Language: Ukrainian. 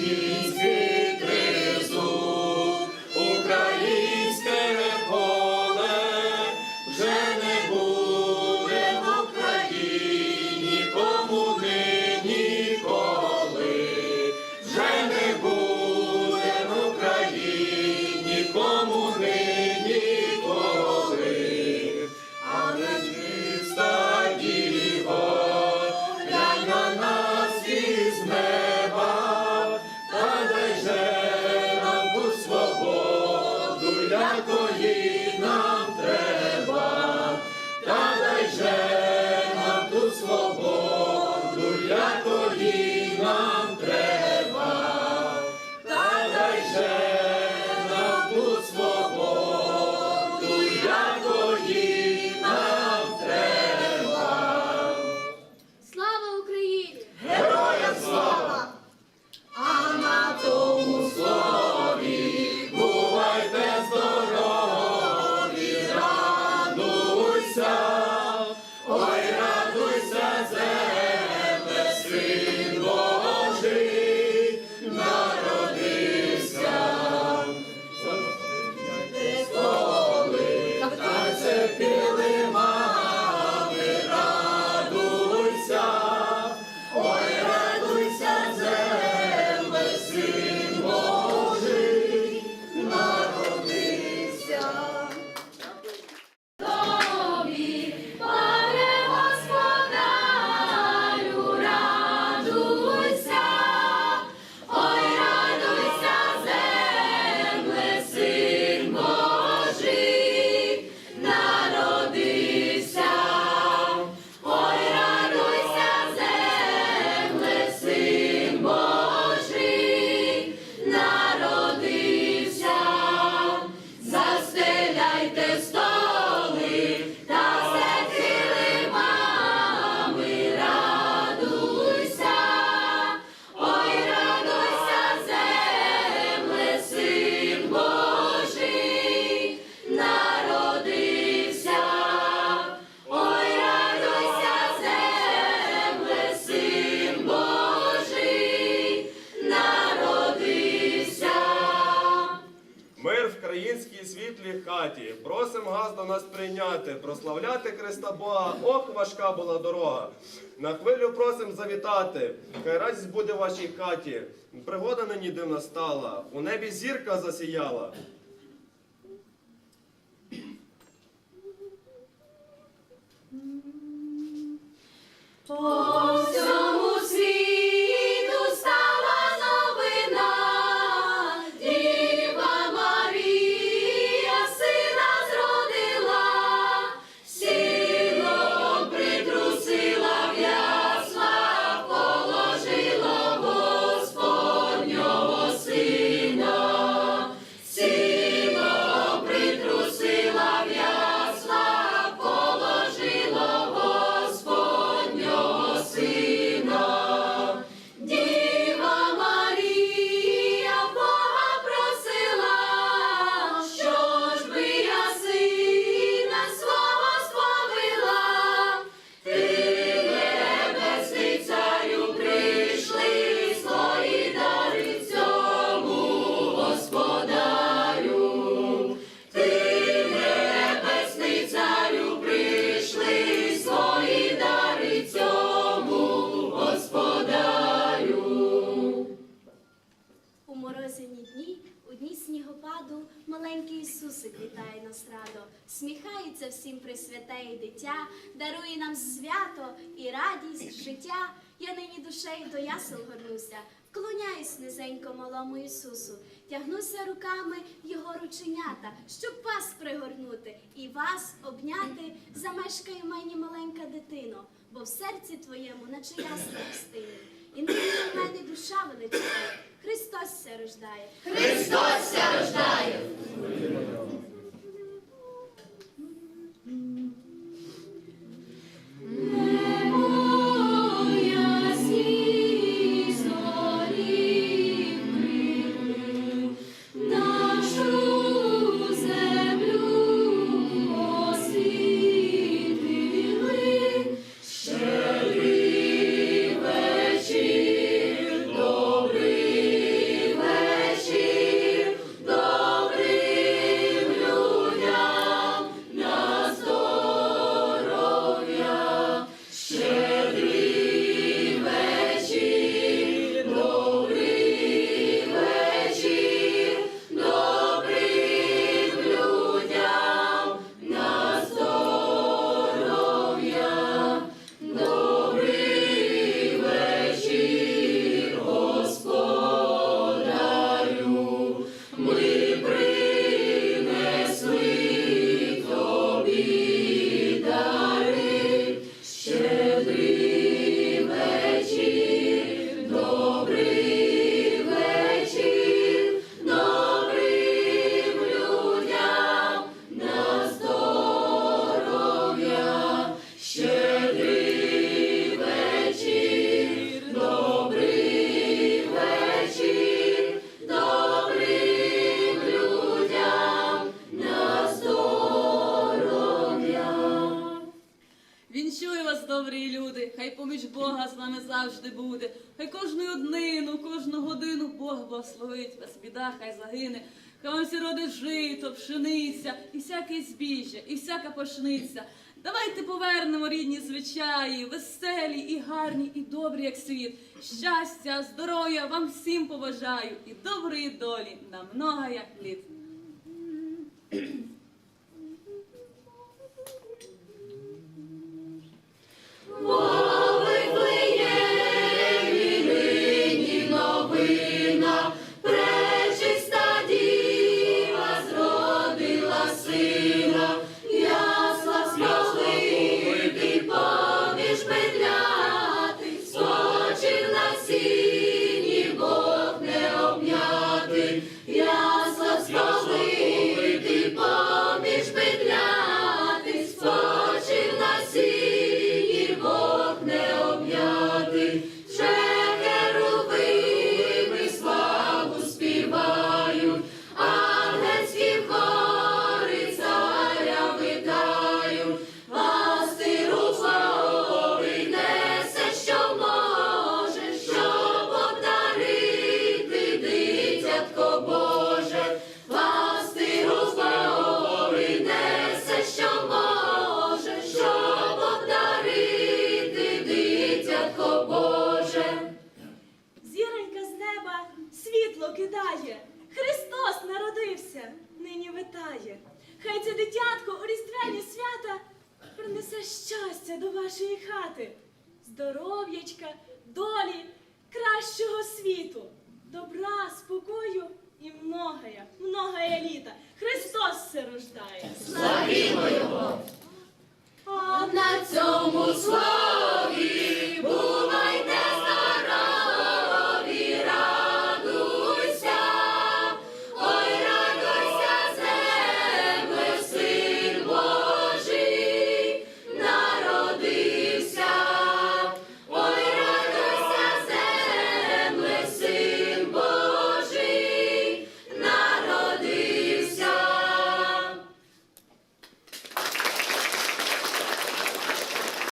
He's хаті. Просим газ до нас прийняти, прославляти Христа Бога. Ох, важка була дорога. На хвилю просим завітати. Хай радість буде в вашій хаті. Пригода нині дивна стала. У небі зірка засіяла. По дні снігопаду, маленький Ісусик вітає нас радо, сміхається всім присвяте і дитя, дарує нам свято і радість життя. Я нині душею до ясел горнуся, вклоняюсь низенько малому Ісусу, тягнуся руками його рученята, щоб вас пригорнути і вас обняти. Замешкає в мені маленька дитино, бо в серці твоєму, наче ясна пустині. І нині в мене душа величає, Христос ся рождає. Христос ся рождає. Добрий вечір, добрий. З вами завжди буде. Хай кожну днину, кожну годину Бог благословить вас, біда, хай загине. Хай вам всі родить жито, пшениця, і всяке збіжжя, і всяка пашниця. Давайте повернемо рідні звичаї, веселі і гарні, і добрі, як світ. Щастя, здоров'я вам всім побажаю і доброї долі на много як літ. Yeah. Щастя до вашої хати, здоров'ячка, долі, кращого світу, добра, спокою і многоя, многоя літа. Христос все рождає. А на цьому слава